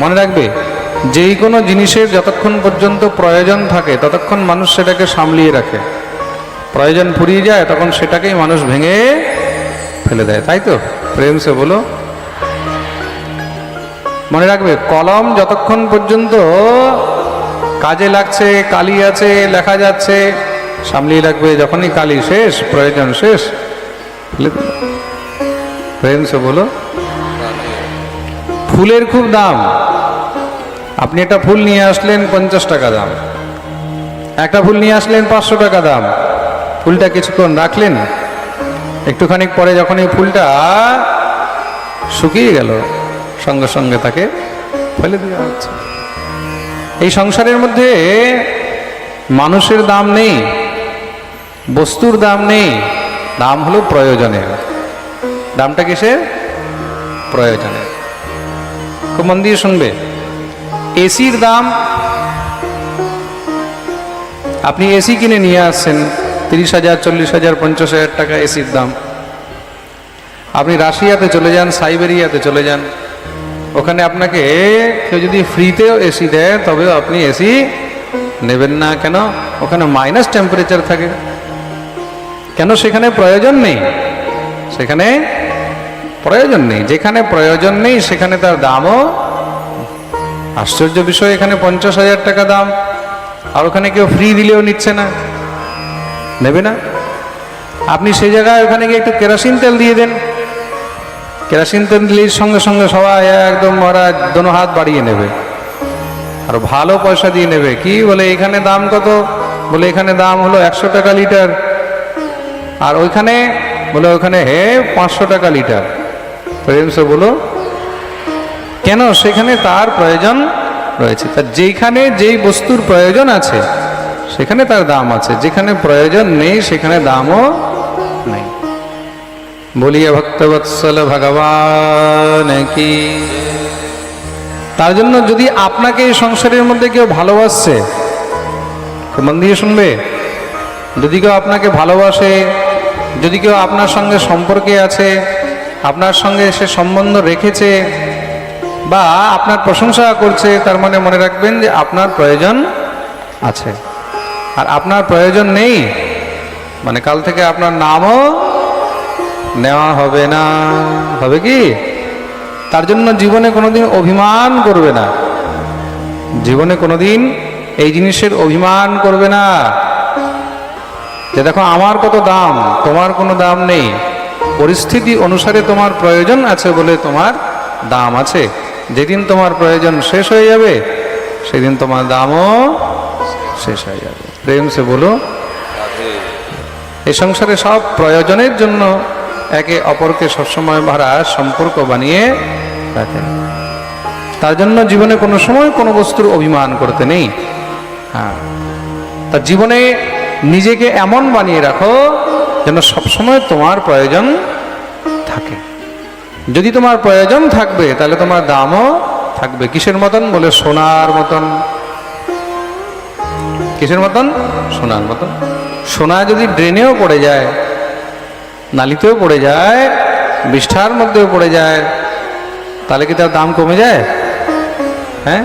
মনে রাখবে, যেই কোনো জিনিসের যতক্ষণ পর্যন্ত প্রয়োজন থাকে, ততক্ষণ মানুষ সেটাকে সামলিয়ে রাখে। প্রয়োজন ফুরিয়ে যায়, তখন সেটাকেই মানুষ ভেঙে ফেলে দেয়, তাই তো? প্রেম সে বলো। মনে রাখবে, কলম যতক্ষণ পর্যন্ত কাজে লাগছে, কালি আছে, লেখা যাচ্ছে, সামলিয়ে রাখবে, যখনই কালি শেষ, প্রয়োজন শেষ। প্রেম সে বলো। ফুলের খুব দাম। আপনি একটা ফুল নিয়ে আসলেন পঞ্চাশ টাকা দাম। একটা ফুল নিয়ে আসলেন পাঁচশো টাকা দাম। ফুলটা কিছুক্ষণ রাখলেন। একটুখানি পরে যখন এই ফুলটা শুকিয়ে গেল, সঙ্গে সঙ্গে তাকে ফেলে দেওয়া হচ্ছে। এই সংসারের মধ্যে মানুষের দাম নেই, বস্তুর দাম নেই, দাম হলো প্রয়োজনের। দামটা কিসের? প্রয়োজনের। মন দিয়ে শুনবে। এসির দাম, আপনি এসি কিনে নিয়ে আসছেন, তিরিশ হাজার, চল্লিশ হাজার, পঞ্চাশ হাজার টাকা এসির দাম। আপনি রাশিয়াতে চলে যান, সাইবেরিয়াতে চলে যান। ওখানে আপনাকে কেউ যদি ফ্রিতেও এসি দেয়, তবেও আপনি এসি নেবেন না কেন? ওখানে মাইনাস টেম্পারেচার থাকে। কেন সেখানে প্রয়োজন নেই? সেখানে প্রয়োজন নেই। যেখানে প্রয়োজন নেই, সেখানে তার দামও আশ্চর্য বিষয়, এখানে পঞ্চাশ হাজার টাকা দাম। আর ওখানে কেউ ফ্রি দিলেও নিচ্ছে না। নেবে না? আপনি সেই জায়গায় ওখানে গিয়ে একটু কেরোসিন তেল দিয়ে দেন। কেরোসিন তেল দিলেই সঙ্গে সঙ্গে সবাই একদম ওরা দোনো হাত বাড়িয়ে নেবে। আর ভালো পয়সা দিয়ে নেবে। কি বলে, এখানে দাম কত? বলে, এখানে দাম হলো একশো টাকা লিটার। আর ওইখানে, বলে ওখানে হে, পাঁচশো টাকা লিটার। প্রেমসে বলো। কেন? সেখানে তার প্রয়োজন রয়েছে। তার যেখানে যেই বস্তুর প্রয়োজন আছে, সেখানে তার দাম আছে। যেখানে প্রয়োজন নেই, সেখানে দামও নেই। বলিয়া ভক্তবৎসল ভগবান কি। তার জন্য যদি আপনাকে এই সংসারের মধ্যে কেউ ভালোবাসছে মন দিয়ে শুনবে? যদি কেউ আপনাকে ভালোবাসে, যদি কেউ আপনার সঙ্গে সম্পর্কে আছে আপনার সঙ্গে সে সম্বন্ধ রেখেছে বা আপনার প্রশংসা করছে, তার মানে মনে রাখবেন যে আপনার প্রয়োজন আছে। আর আপনার প্রয়োজন নেই মানে কাল থেকে আপনার নামও নেওয়া হবে না। হবে কি? তার জন্য জীবনে কোনোদিন অভিমান করবে না। জীবনে কোনোদিন এই জিনিসের অভিমান করবে না। যে দেখো, আমার কত দাম, তোমার কোনো দাম নেই। পরিস্থিতি অনুসারে তোমার প্রয়োজন আছে বলে তোমার দাম আছে। যেদিন তোমার প্রয়োজন শেষ হয়ে যাবে, সেদিন তোমার দামও শেষ হয়ে যাবে। প্রেম সে বলো এই সংসারে সব প্রয়োজনের জন্য একে অপরকে সবসময় ভাড়া সম্পর্ক বানিয়ে রাখে। তার জন্য জীবনে কোনো সময় কোনো বস্তুর অভিমান করতে নেই। হ্যাঁ তার জীবনে নিজেকে এমন বানিয়ে রাখো যেন সবসময় তোমার প্রয়োজন থাকে। যদি তোমার প্রয়োজন থাকবে, তাহলে তোমার দামও থাকবে। কিসের মতন? বলে সোনার মতন। কিসের মতন? সোনার মতন। সোনা যদি ড্রেনেও পড়ে যায়, নালিতেও পড়ে যায়, বিষ্ঠার মধ্যেও পড়ে যায়, তাহলে কি তার দাম কমে যায়? হ্যাঁ?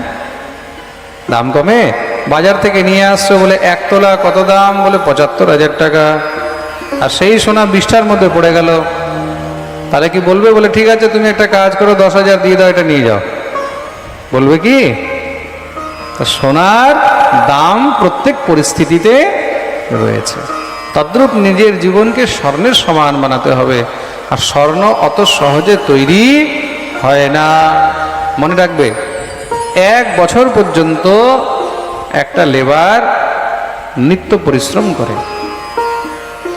দাম কমে? বাজার থেকে নিয়ে আসছো বলে এক তোলা কত দাম? বলে পঁচাত্তর হাজার টাকা। আর সেই সোনা বিষ্ঠার মধ্যে পড়ে গেল। তাহলে কি বলবে? বলে, ঠিক আছে, তুমি একটা কাজ করো, দশ হাজার দিয়ে দাও, এটা নিয়ে যাও। বলবে কি? সোনার দাম প্রত্যেক পরিস্থিতিতে রয়েছে। তদ্রূপ নিজের জীবনকে স্বর্ণের সমান বানাতে হবে। আর স্বর্ণ অত সহজে তৈরি হয় না। মনে রাখবে, এক বছর পর্যন্ত একটা লেবার নিত্য পরিশ্রম করে।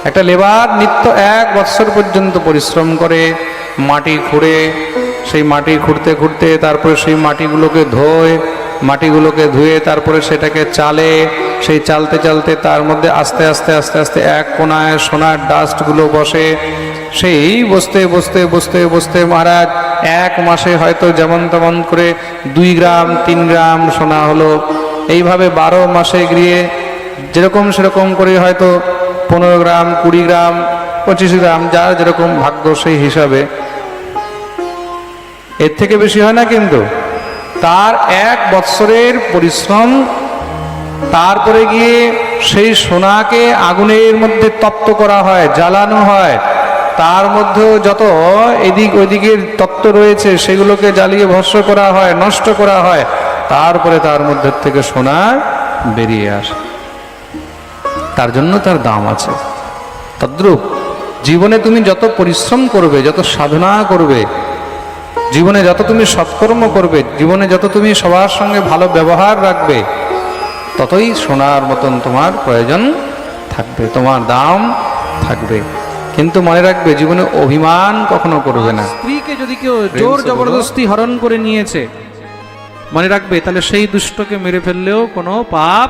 একটা লেবার নিত্য এক বৎসর পর্যন্ত পরিশ্রম করে, মাটি খুঁড়ে, সেই মাটি খুঁড়তে খুঁড়তে তারপরে সেই মাটিগুলোকে ধোয়, মাটিগুলোকে ধুয়ে তারপরে সেটাকে চালে, সেই চালতে চালতে তার মধ্যে আস্তে আস্তে আস্তে আস্তে এক কোনায় সোনার ডাস্টগুলো বসে। সেই বসতে বসতে বসতে বসতে মহারাজ, এক মাসে হয়তো যেমন তেমন করে দুই গ্রাম, তিন গ্রাম সোনা হলো। এইভাবে বারো মাসে গিয়ে যেরকম সেরকম করে হয়তো পনেরো গ্রাম, কুড়ি গ্রাম, পঁচিশ গ্রাম, যার যেরকম ভাগ্য সেই হিসাবে। এর থেকে বেশি হয় না কিন্তু। তার এক বৎসরের পরিশ্রম, তারপরে গিয়ে সেই সোনাকে আগুনের মধ্যে তপ্ত করা হয়, জ্বালানো হয়। তার মধ্যেও যত এদিক ওইদিকের তত্ত্ব রয়েছে, সেগুলোকে জ্বালিয়ে ভস্ম করা হয়, নষ্ট করা হয়। তারপরে তার মধ্যে থেকে সোনা বেরিয়ে আসে। তার জন্য তার দাম আছে। তদ্রূপ জীবনে তুমি যত পরিশ্রম করবে যত সাধনা করবে জীবনে যত তুমি সৎকর্ম করবে জীবনে যত তুমি সবার সঙ্গে ভালো ব্যবহার রাখবে ততই সোনার মতন তোমার প্রয়োজন থাকবে তোমার দাম থাকবে। কিন্তু মনে রাখবে জীবনে অভিমান কখনো করবে না। স্ত্রীকে যদি কেউ জোর জবরদস্তি হরণ করে নিয়েছে মনে রাখবে তাহলে সেই দুষ্টকে মেরে ফেললেও কোনো পাপ।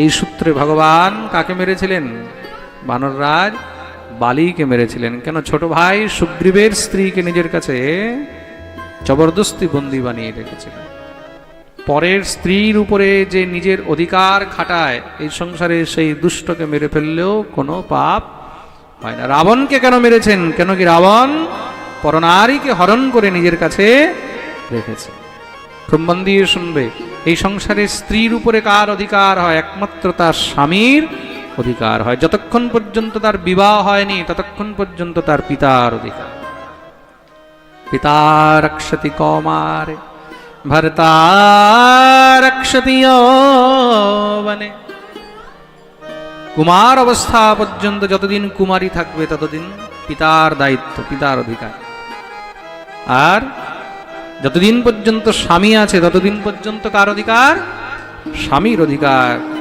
এই সূত্রে ভগবান কাকে মেরেছিলেন? বানররাজ বালিকে মেরেছিলেন। কেন ছোট ভাই সুগ্রীবের স্ত্রীকে নিজের কাছে জবরদস্তি বন্দি বানিয়ে রেখেছিলেন পরের স্ত্রীর উপরে যে নিজের অধিকার খাটায়, এই সংসারে সেই দুষ্টকে মেরে ফেললেও কোনো পাপ হয় না। রাবণকে কেন মেরেছেন? কেন কি রাবণ পরনারীকে হরণ করে নিজের কাছে রেখেছে? খুব মন দিয়ে শুনবে, এই সংসারে স্ত্রীর উপরে কার অধিকার হয়? একমাত্র তার স্বামীর অধিকার হয়। যতক্ষণ পর্যন্ত তার বিবাহ হয়নি, ততক্ষণ পর্যন্ত তার পিতার অধিকার। পিতা রক্ষতি কৌমারে ভরতা রক্ষতি যৌবনে কুমার অবস্থা পর্যন্ত যতদিন কুমারী থাকবে, ততদিন পিতার দায়িত্ব, পিতার অধিকার। আর যতদিন পর্যন্ত স্বামী আছে, ততদিন পর্যন্ত কার অধিকার? স্বামীর অধিকার।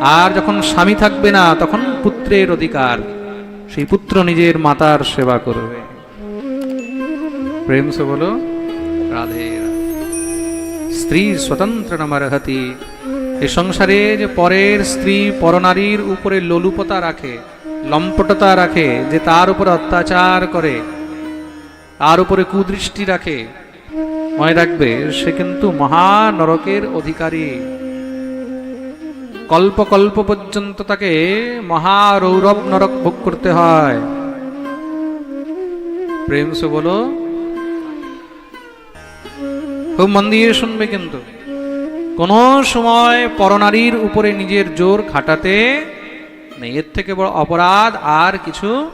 আর যখন স্বামী থাকবে না, তখন পুত্রের অধিকার। সেই পুত্র নিজের মাতার সেবা করবে। প্রেম সে বলো, রাধে। স্ত্রী স্বতন্ত্র নামারহতি। এই সংসারে যে পরের স্ত্রী পরনারীর উপরে লোলুপতা রাখে, লম্পটতা রাখে, যে তার উপরে অত্যাচার করে, তার উপরে কুদৃষ্টি রাখে মনে রাখবে, সে কিন্তু মহা নরকের অধিকারী। কল্প কল্প পর্যন্ত তাকে মহা রৌরব নরক ভোগ করতে হয়। প্রেম সে বলো, খুব মন দিয়ে শুনবে কিন্তু। কোন সময় পরনারীর উপরে নিজের জোর খাটাতে নেই। এর থেকে বড় অপরাধ আর কিছু